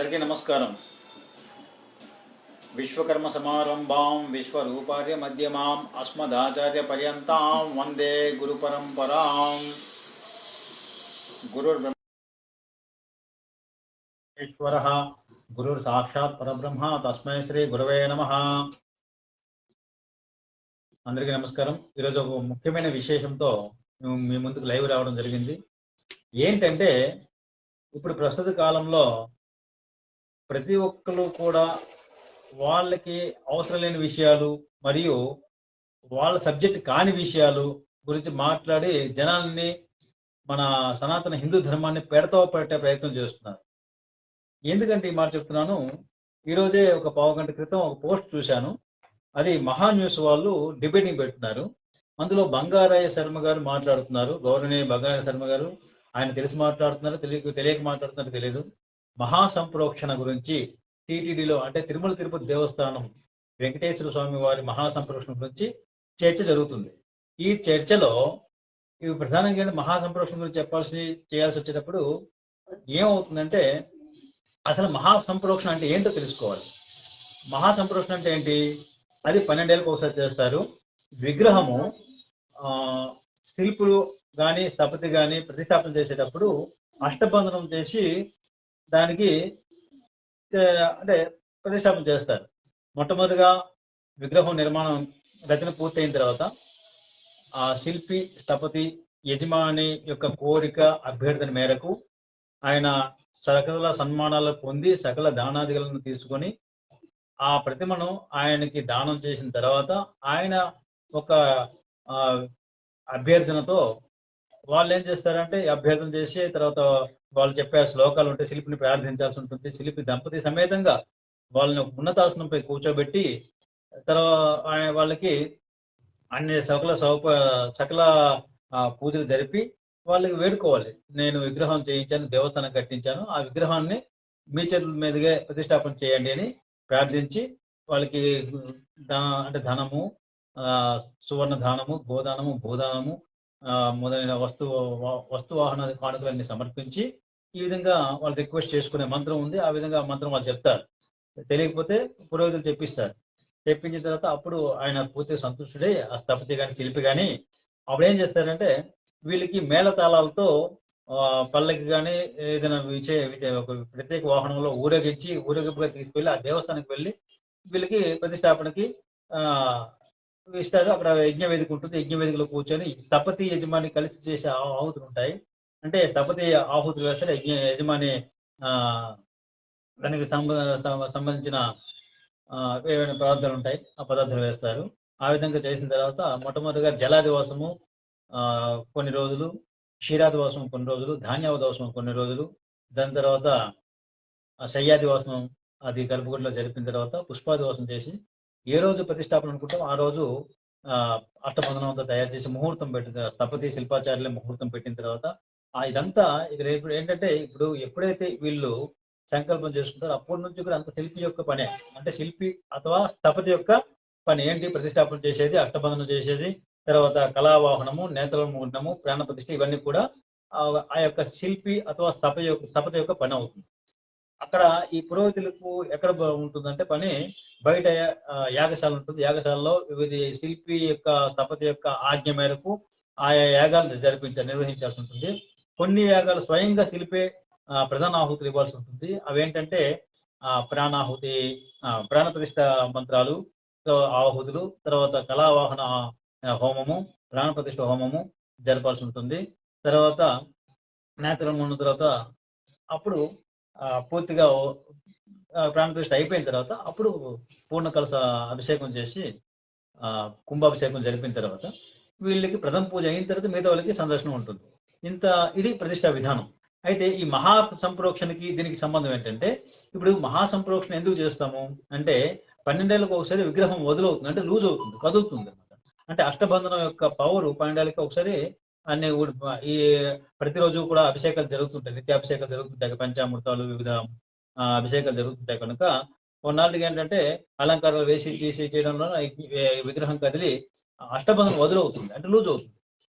అందరికీ నమస్కారం. విశ్వకర్మ సమారంభాం విశ్వరూపార్య మధ్యమాం అస్మదాచార్య పర్యంతాం వందే గురు పరంపరాం. గురు ఈశ్వర గురుర్ సాక్షాత్ పరబ్రహ్మ తస్మై శ్రీ గురవే నమ. అందరికీ నమస్కారం. ఈరోజు ఒక ముఖ్యమైన విశేషంతో మీ ముందుకు లైవ్ రావడం జరిగింది. ఏంటంటే ఇప్పుడు ప్రస్తుత కాలంలో ప్రతి ఒక్కరు కూడా వాళ్ళకి అవసరం లేని విషయాలు మరియు వాళ్ళ సబ్జెక్ట్ కాని విషయాలు గురించి మాట్లాడి జనాల్ని మన సనాతన హిందూ ధర్మాన్ని పెడతో పెట్టే ప్రయత్నం చేస్తున్నారు. ఎందుకంటే ఈ మాట చెప్తున్నాను ఈరోజే ఒక పావు గంట క్రితం ఒక పోస్ట్ చూశాను. అది మహా న్యూస్ వాళ్ళు డిబేటింగ్ పెట్టున్నారు అందులో బంగారాయ శర్మ గారు మాట్లాడుతున్నారు. గౌరవనీయ బంగారాయ శర్మ గారు ఆయన తెలిసి మాట్లాడుతున్నారు తెలియక తెలియక మాట్లాడుతున్నారు తెలియదు మహా సంప్రోక్షణ గురించి టీటీడీలో అంటే తిరుమల తిరుపతి దేవస్థానం వెంకటేశ్వర స్వామి వారి మహాసంప్రోక్షణ గురించి చర్చ జరుగుతుంది. ఈ చర్చలో ఇవి ప్రధానంగా మహాసంప్రోక్షణ గురించి చెప్పాల్సి చేయాల్సి వచ్చేటప్పుడు ఏమవుతుందంటే అసలు మహా సంప్రోక్షణ అంటే ఏంటో తెలుసుకోవాలి. మహాసంప్రోక్షణ అంటే ఏంటి? అది పన్నెండేళ్ళకి ఒకసారి చేస్తారు. విగ్రహము ఆ శిల్పులు కానీ స్థపతి కానీ ప్రతిష్టాపన చేసేటప్పుడు అష్టబంధనం చేసి దానికి అంటే ప్రతిష్టాపన చేస్తారు. మొట్టమొదటిగా విగ్రహం నిర్మాణం రచన పూర్తయిన తర్వాత ఆ శిల్పి స్థపతి యజమాని యొక్క కోరిక అభ్యర్థన మేరకు ఆయన సకల సన్మానాలు పొంది సకల దానాదిగలను తీసుకొని ఆ ప్రతిమను ఆయనకి దానం చేసిన తర్వాత ఆయన ఒక అభ్యర్థనతో వాళ్ళు ఏం చేస్తారంటే ఈ అభ్యర్థన చేసి తర్వాత వాళ్ళు చెప్పే శ్లోకాలు ఉంటే శిల్పిని ప్రార్థించాల్సి ఉంటుంది. శిల్పి దంపతి సమేతంగా వాళ్ళని ఉన్నతాసనంపై కూర్చోబెట్టి తర్వాత వాళ్ళకి అన్ని సకల సౌప సకల పూజలు జరిపి వాళ్ళకి వేడుకోవాలి. నేను విగ్రహం చేయించాను దేవస్థానం కట్టించాను. ఆ విగ్రహాన్ని మీ చేతుల మీదుగా ప్రతిష్టాపన చేయండి అని ప్రార్థించి వాళ్ళకి ధన- అంటే ధనము ఆ, సువర్ణ దానము గోదానము భూదానము మొదలైన వస్తు వస్తు వాహన కానుకలన్నీ సమర్పించి ఈ విధంగా వాళ్ళు రిక్వెస్ట్ చేసుకునే మంత్రం ఉంది. ఆ విధంగా మంత్రం వాళ్ళు చెప్తారు. తెలియకపోతే పురోహితులు చెప్పిస్తారు. చెప్పించిన తర్వాత అప్పుడు ఆయన పూర్తిగా సంతుష్టుడై ఆ స్థపతి కానీ శిల్పి కానీ అప్పుడు ఏం చేస్తారంటే వీళ్ళకి మేళతాళాలతో ఆ, పల్లకి కానీ ఏదైనా విచే ఒక ప్రత్యేక వాహనంలో ఊరేగించి ఊరేగింపుగా తీసుకెళ్ళి ఆ దేవస్థానానికి వెళ్ళి వీళ్ళకి ప్రతిష్టాపనకి ఆ ఇస్తారు అక్కడ యజ్ఞ వేదిక ఉంటుంది. యజ్ఞ వేదికలో కూర్చొని స్థపతి యజమాని కలిసి చేసే ఆ- ఆహుతులు ఉంటాయి. అంటే స్థపతి ఆహుతులు వేస్తారు. యజ్ఞ యజమాని ఆ దానికి సంబంధ సంబంధించిన ఆ, ఏవైనా పదార్థాలు ఉంటాయి ఆ పదార్థాలు వేస్తారు. ఆ విధంగా చేసిన తర్వాత మొట్టమొదటిగా జలాదివాసము ఆ కొన్ని రోజులు క్షీరాదివాసం కొన్ని రోజులు ధాన్యావదివాసం కొన్ని రోజులు దాని తర్వాత శయ్యాదివాసం అది గర్భగుడిలో జరిపిన తర్వాత పుష్పాదివాసం చేసి ఏ రోజు ప్రతిష్టాపన అనుకుంటాం ఆ రోజు ఆ అష్టబంధనం అంతా తయారు చేసి ముహూర్తం పెట్టిన స్థపతి శిల్పాచార్యులే ముహూర్తం పెట్టిన తర్వాత ఆ ఇదంతా ఇక్కడ ఇప్పుడు ఏంటంటే ఇప్పుడు ఎప్పుడైతే వీళ్ళు సంకల్పం చేసుకుంటారో అప్పటి నుంచి కూడా అంత శిల్పి యొక్క పనే. అంటే శిల్పి అథవా స్థపతి యొక్క పని. ఏంటి? ప్రతిష్టాపన చేసేది అష్టబంధనం చేసేది తర్వాత కళావాహనము నేతల ముహూర్తము ప్రాణ ప్రతిష్ఠ ఇవన్నీ కూడా ఆ ఆ యొక్క శిల్పి అథవా స్థప యొక్క స్థపతి యొక్క పని అవుతుంది. అక్కడ ఈ పురోహితులకు ఎక్కడ ఉంటుందంటే పని బయట యాగశాల ఉంటుంది. యాగశాలలో వివిధ శిల్పి యొక్క స్థపతి యొక్క ఆజ్ఞ మేరకు ఆయా యాగాలు జరిపించాలి నిర్వహించాల్సి ఉంటుంది. కొన్ని యాగాలు స్వయంగా శిల్పే ఆ, ప్రధాన ఆహుతులు ఇవ్వాల్సి ఉంటుంది. అవేంటంటే ఆ, ప్రాణాహుతి ఆ, ప్రాణ మంత్రాలు ఆహుతులు తర్వాత కళావాహన హోమము ప్రాణప్రతిష్ట హోమము జరపాల్సి ఉంటుంది. తర్వాత నేత్రం ఉన్న తర్వాత అప్పుడు పూర్తిగా ప్రాణప్రతిష్ఠ ఆ, అయిపోయిన తర్వాత అప్పుడు పూర్ణ కలస అభిషేకం చేసి ఆ, కుంభాభిషేకం జరిపిన తర్వాత వీళ్ళకి ప్రథమ పూజ అయిన తర్వాత మిగతా వాళ్ళకి సందర్శనం ఉంటుంది. ఇంత ఇది ప్రతిష్టా విధానం. అయితే ఈ మహా సంప్రోక్షణకి దీనికి సంబంధం ఏంటంటే ఇప్పుడు మహా సంప్రోక్షణ ఎందుకు చేస్తాము? అంటే పన్నెండేళ్ళకి ఒకసారి విగ్రహం వదులవుతుంది. అంటే లూజ్ అవుతుంది కదులుతుంది అనమాట అంటే అష్టబంధనం యొక్క పవర్ పన్నెండేళ్ళకి ఒకసారి అన్ని ఈ ప్రతిరోజు కూడా అభిషేకాలు జరుగుతుంటాయి. నిత్యాభిషేకాలు జరుగుతుంటాయి. పంచామృతాలు వివిధ ఆ, అభిషేకాలు జరుగుతుంటాయి. కనుక కొన్నాళ్ళకి ఏంటంటే అలంకారాలు వేసి తీసి చేయడంలో విగ్రహం కదిలి అష్టబంధనం వదులవుతుంది. అంటే లూజ్ అవుతుంది.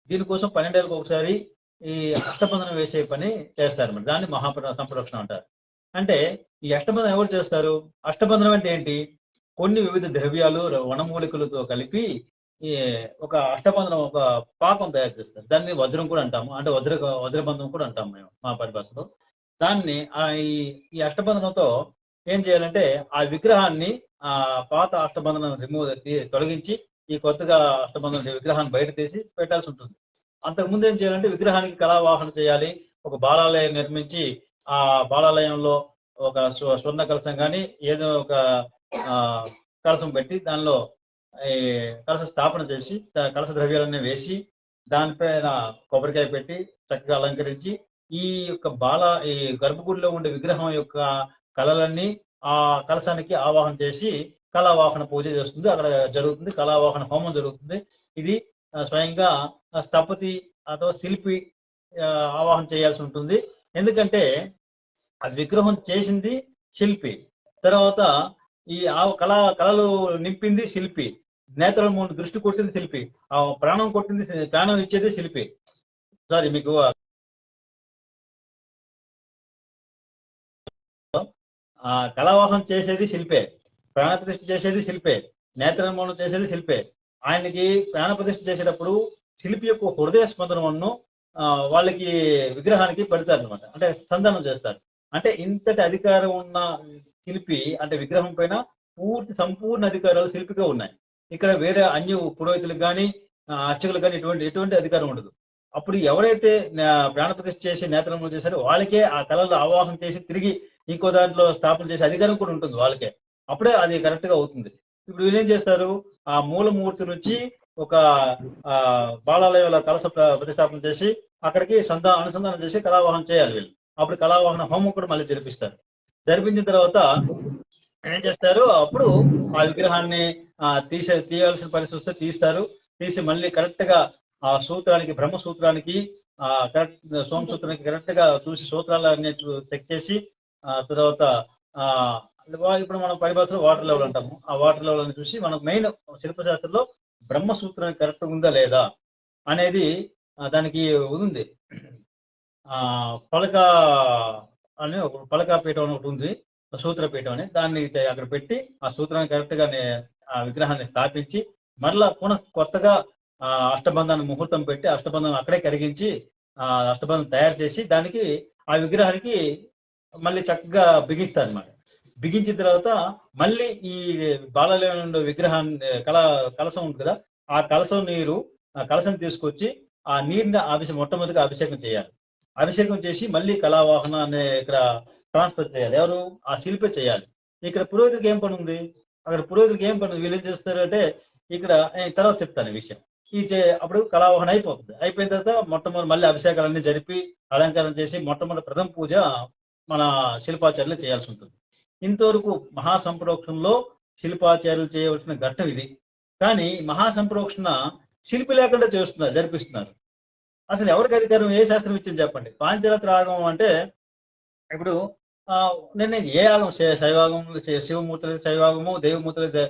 దీనికోసం పన్నెండేళ్ళకి ఒకసారి ఈ అష్టబంధనం వేసే పని చేస్తారు మరి. దాన్ని మహాప్ర సంప్రోక్షణ అంటారు. అంటే ఈ అష్టబంధనం ఎవరు చేస్తారు? అష్టబంధనం అంటే ఏంటి? కొన్ని వివిధ ద్రవ్యాలు వనమూలికలతో కలిపి ఈ ఒక అష్టబంధనం ఒక పాకం తయారు చేస్తారు. దాన్ని వజ్రం కూడా అంటాము. అంటే వజ్ర వజ్రబంధం కూడా అంటాము మేము మా పరిభాషలో. దాన్ని ఆ ఈ ఈ అష్టబంధనంతో ఏం చేయాలంటే ఆ విగ్రహాన్ని ఆ పాత అష్టబంధనం రిమూవ్ తొలగించి ఈ కొత్తగా అష్టబంధన విగ్రహాన్ని బయట తీసి పెట్టాల్సి ఉంటుంది. అంతకు ముందు ఏం చేయాలంటే విగ్రహానికి కళావాహన చేయాలి. ఒక బాలాలయం నిర్మించి ఆ బాలాలయంలో ఒక స్వర్ణ కలశం కానీ ఏదో ఒక ఆ కలసం పెట్టి దానిలో ఈ కలశ స్థాపన చేసి కలస కలశ ద్రవ్యాలన్నీ వేసి దానిపైన కొబ్బరికాయ పెట్టి చక్కగా అలంకరించి ఈ యొక్క బాల ఈ గర్భగుడిలో ఉండే విగ్రహం యొక్క కళలన్నీ ఆ కలశానికి ఆవాహన చేసి కళావాహన పూజ చేస్తుంది. అక్కడ జరుగుతుంది. కళావాహన హోమం జరుగుతుంది. ఇది స్వయంగా స్థపతి అథవా శిల్పి ఆవాహన చేయాల్సి ఉంటుంది. ఎందుకంటే ఆ విగ్రహం చేసింది శిల్పి. తర్వాత ఈ ఆ కళ కళలు నింపింది శిల్పి. నేత్రుల మూడు దృష్టి కొట్టింది శిల్పి. ఆ ప్రాణం కొట్టింది ప్రాణం ఇచ్చేది శిల్పి. సారీ మీకు ఆ కళావాహం చేసేది శిల్పే. ప్రాణప్రతిష్ఠ చేసేది శిల్పే. నేత్రనిర్మూలన చేసేది శిల్పే. ఆయనకి ప్రాణప్రతిష్ఠ చేసేటప్పుడు శిల్పి యొక్క హృదయ స్పందనను వాళ్ళకి విగ్రహానికి పెడతారు అనమాట అంటే సంధానం చేస్తారు. అంటే ఇంతటి అధికారం ఉన్న శిల్పి అంటే విగ్రహం పైన పూర్తి సంపూర్ణ అధికారాలు శిల్పిగా ఉన్నాయి. ఇక్కడ వేరే అన్య పురోహితులకు కానీ అర్చకులకు కానీ ఎటువంటి ఎటువంటి అధికారం ఉండదు. అప్పుడు ఎవరైతే ప్రాణప్రతిష్ఠ చేసి నేత్రములు చేశారో వాళ్ళకే ఆ కళలు ఆవాహన చేసి తిరిగి ఇంకో దాంట్లో స్థాపన చేసే అధికారం కూడా ఉంటుంది వాళ్ళకే. అప్పుడే అది కరెక్ట్గా అవుతుంది. ఇప్పుడు వీళ్ళు ఏం చేస్తారు? ఆ మూలమూర్తి నుంచి ఒక ఆ బాలాలయంలో కలస ప్రతిష్టాపన చేసి అక్కడికి సంధా అనుసంధానం చేసి కళావాహనం చేయాలి వీళ్ళు. అప్పుడు కళావాహన హోమం కూడా మళ్ళీ జరిపిస్తారు. జరిపించిన తర్వాత ఏం చేస్తారు? అప్పుడు ఆ విగ్రహాన్ని తీసే తీయాల్సిన పరిస్థితి వస్తే తీస్తారు. తీసి మళ్ళీ కరెక్ట్గా ఆ సూత్రానికి బ్రహ్మ సూత్రానికి ఆ కరెక్ట్ సోమ సూత్రానికి కరెక్ట్గా చూసి సూత్రాలన్నీ చూ- చెక్ చేసి ఆ తర్వాత ఆ ఇప్పుడు మనం పరిభాషలో వాటర్ లెవెల్ అంటాము. ఆ వాటర్ లెవెల్ అని చూసి మనం మెయిన్ శిల్పశాస్త్రంలో బ్రహ్మ సూత్రానికి కరెక్ట్ ఉందా లేదా అనేది దానికి ఉంది. ఆ పలక అని ఒక పలక పీఠం అని ఒకటి ఉంది. సూత్రపీఠం అని దాన్ని అక్కడ పెట్టి ఆ సూత్రాన్ని కరెక్ట్గా ఆ విగ్రహాన్ని స్థాపించి మరలా పునః కొత్తగా ఆ అష్టబంధాన్ని ముహూర్తం పెట్టి అష్టబంధం అక్కడే కరిగించి ఆ అష్టబంధం తయారు చేసి దానికి ఆ విగ్రహానికి మళ్ళీ చక్కగా బిగిస్తారు అనమాట బిగించిన తర్వాత మళ్ళీ ఈ బాలలేనుండే విగ్రహాన్ని కళ కలసం ఉంటుంది కదా ఆ కలసం నీరు ఆ కలసం తీసుకొచ్చి ఆ నీరుని అభిషేకం మొట్టమొదటిగా అభిషేకం చేయాలి. అభిషేకం చేసి మళ్ళీ కళావాహన అనే ఇక్కడ ట్రాన్స్ఫర్ చేయాలి. ఎవరు? ఆ శిల్పే చేయాలి. ఇక్కడ పురోహితులకి ఏం పని ఉంది? అక్కడ పురోహితులకి ఏం పని ఉంది? వీళ్ళు ఏం చేస్తారంటే ఇక్కడ తర్వాత చెప్తాను ఈ విషయం. ఈ చే- అప్పుడు కళావాహన అయిపోతుంది. అయిపోయిన తర్వాత మొట్టమొదటి మళ్ళీ అభిషేకాలన్నీ జరిపి అలంకారం చేసి మొట్టమొదటి ప్రథమ పూజ మన శిల్పాచార్యులు చేయాల్సి ఉంటుంది. ఇంతవరకు మహాసంప్రోక్షణలో శిల్పాచార్యులు చేయవలసిన ఘట్టం ఇది. కానీ మహాసంప్రోక్షణ శిల్పి లేకుండా చేస్తున్నారు జరిపిస్తున్నారు. అసలు ఎవరికి అధికారం? ఏ శాస్త్రం ఇచ్చింది చెప్పండి? పాంచరత్ర ఆగమం అంటే ఇప్పుడు ఆ, నిన్న ఏ ఆగం? శైవాగం శివమూర్తులు శైవాగము దేవమూర్తులు దే-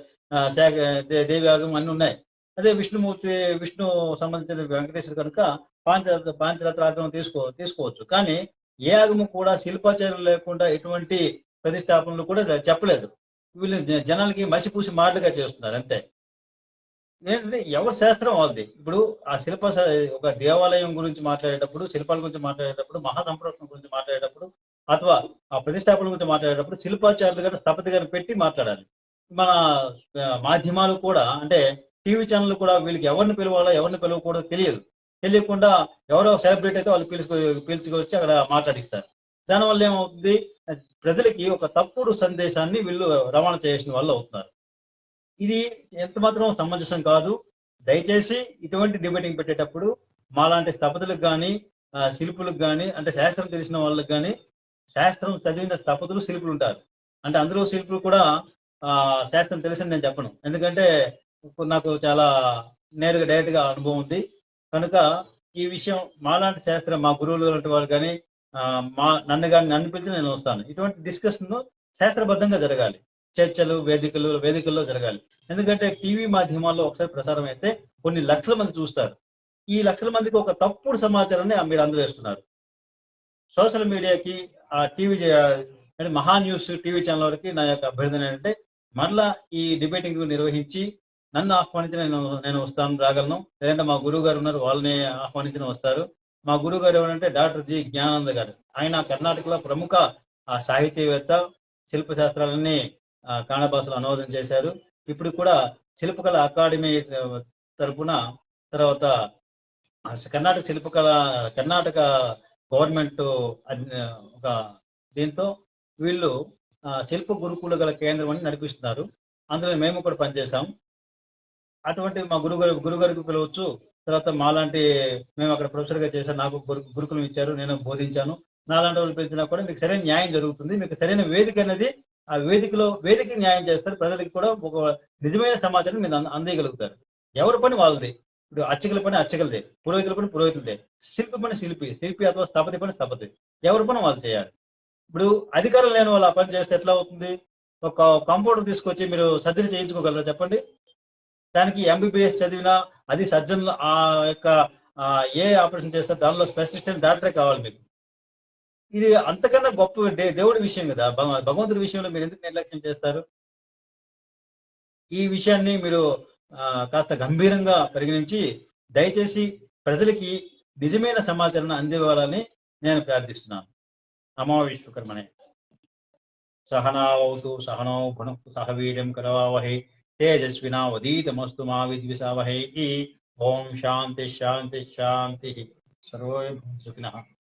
శాఖ దే- అన్ని ఉన్నాయి. అదే విష్ణుమూర్తి విష్ణు సంబంధించిన వెంకటేశ్వరు కనుక పాంచరత్న పాంచరత్ర తీసుకో తీసుకోవచ్చు. కానీ ఏ యాగము కూడా శిల్పాచార్యం లేకుండా ఎటువంటి ప్రతిష్టాపనలు కూడా చెప్పలేదు. వీళ్ళు జనాలకి మసిపూసి మాటలుగా చేస్తున్నారు అంతే. ఏంటంటే ఎవరి శాస్త్రం వాళ్ళది? ఇప్పుడు ఆ శిల్ప ఒక దేవాలయం గురించి మాట్లాడేటప్పుడు శిల్పాల గురించి మాట్లాడేటప్పుడు మహాసంప్రోక్షణ గురించి మాట్లాడేటప్పుడు అథవా ఆ ప్రతిష్టాపన గురించి మాట్లాడేటప్పుడు శిల్పాచార్యులు గారు స్థపతి గారిని పెట్టి మాట్లాడాలి. మన మాధ్యమాలు కూడా అంటే టీవీ ఛానల్ కూడా వీళ్ళకి ఎవరిని పిలవాలో ఎవరిని పిలవకూడదో తెలియదు. తెలియకుండా ఎవరో సెలబ్రిటీ అయితే వాళ్ళు పిలుచుకు పిలుచుకొచ్చి అక్కడ మాట్లాడిస్తారు. దానివల్ల ఏమవుతుంది? ప్రజలకి ఒక తప్పుడు సందేశాన్ని వీళ్ళు రవాణా చేసిన వాళ్ళు అవుతున్నారు. ఇది ఎంత మాత్రం సమంజసం కాదు. దయచేసి ఇటువంటి డిబేటింగ్ పెట్టేటప్పుడు మాలాంటి స్థపతులకు కానీ శిల్పులకు కానీ అంటే శాస్త్రం తెలిసిన వాళ్ళకి కానీ శాస్త్రం చదివిన స్థపతులు శిల్పులు ఉంటారు. అంటే అందరూ శిల్పులు కూడా ఆ శాస్త్రం తెలిసింది నేను చెప్పను. ఎందుకంటే ఇప్పుడు నాకు చాలా నేరుగా డైరెక్ట్గా అనుభవం ఉంది. కనుక ఈ విషయం మాలాంటి శాస్త్రం మా గురువులు లాంటి వాళ్ళు కానీ మా నన్ను కానీ నన్ను పిలిచి నేను వస్తాను. ఇటువంటి డిస్కషన్ శాస్త్రబద్ధంగా జరగాలి. చర్చలు వేదికలు వేదికల్లో జరగాలి. ఎందుకంటే టీవీ మాధ్యమాల్లో ఒకసారి ప్రసారం అయితే కొన్ని లక్షల మంది చూస్తారు. ఈ లక్షల మందికి ఒక తప్పుడు సమాచారాన్ని మీరు అందజేస్తున్నారు సోషల్ మీడియాకి టీవీ అంటే మహా న్యూస్ టీవీ ఛానల్ వరకు నా యొక్క అభ్యర్థన ఏంటంటే మరలా ఈ డిబేటింగ్ నిర్వహించి నన్ను ఆహ్వానించి నేను నేను వస్తాను రాగలను. లేదంటే మా గురువు గారు ఉన్నారు వాళ్ళని ఆహ్వానించిన వస్తారు. మా గురువు గారు ఎవరంటే డాక్టర్ జి. జ్ఞానంద గారు. ఆయన కర్ణాటకలో ప్రముఖ సాహిత్యవేత్త సాహితీవేత్త శిల్ప శాస్త్రాలన్నీ ఆ, భాషలో అనువాదం చేశారు. ఇప్పుడు కూడా శిల్పకళ అకాడమీ తరఫున తరపున తర్వాత కర్ణాటక శిల్పకళ కర్ణాటక గవర్నమెంట్ ఒక దీంతో వీళ్ళు ఆ, శిల్ప గురుకుల గల కేంద్రం అని నడిపిస్తున్నారు. అందులో మేము కూడా పనిచేసాం అటువంటి మా గురుగారు గురుగారికి పిలవచ్చు. తర్వాత మాలాంటి మేము అక్కడ ప్రొఫెసర్గా చేశాను నాకు గురు గురుకులం ఇచ్చారు. నేను బోధించాను. నాలాంటి వాళ్ళు పిలిచినా కూడా మీకు సరైన న్యాయం జరుగుతుంది. మీకు సరైన వేదిక అనేది ఆ వేదికలో వేదిక న్యాయం చేస్తారు. ప్రజలకు కూడా ఒక నిజమైన సమాచారం మీరు అందగలుగుతారు ఎవరి పని వాళ్ళది. ఇప్పుడు అర్చకుల పని అర్చకులదే పురోహితుల పని పురోహితులదే. శిల్పి పని శిల్పి శిల్పి అథవా స్థపతి పని స్థపతి. ఎవరి పని వాళ్ళు చేయాలి? ఇప్పుడు అధికారం లేని వాళ్ళు ఆ పని చేస్తే ఎట్లా అవుతుంది? ఒక కంప్యూటర్ తీసుకొచ్చి మీరు సర్జరీ చేయించుకోగలరా చెప్పండి? దానికి ఎంబీబీఎస్ చదివినా అది సర్జన్ ఆ యొక్క ఏ ఆపరేషన్ చేస్తే దానిలో స్పెషలిస్ట్ అయిన డాక్టరే కావాలి మీకు. ఇది అంతకన్నా గొప్ప దేవుడి విషయం కదా. భగ- భగవంతుడి విషయంలో మీరు ఎందుకు నిర్లక్ష్యం చేస్తారు? ఈ విషయాన్ని మీరు కాస్త గంభీరంగా పరిగణించి దయచేసి ప్రజలకి నిజమైన సమాచారాన్ని అందివ్వాలని నేను ప్రార్థిస్తున్నాను. నమో విశ్వకర్మనే. సహనావతు సహనో భునక్తు సహవీర్యం కరవావహే కరవావహై తేజస్వినావదీతమస్తు మా విద్విషావహే ఓం శాంతి శాంతి శాంతి. సర్వే సుఖినః.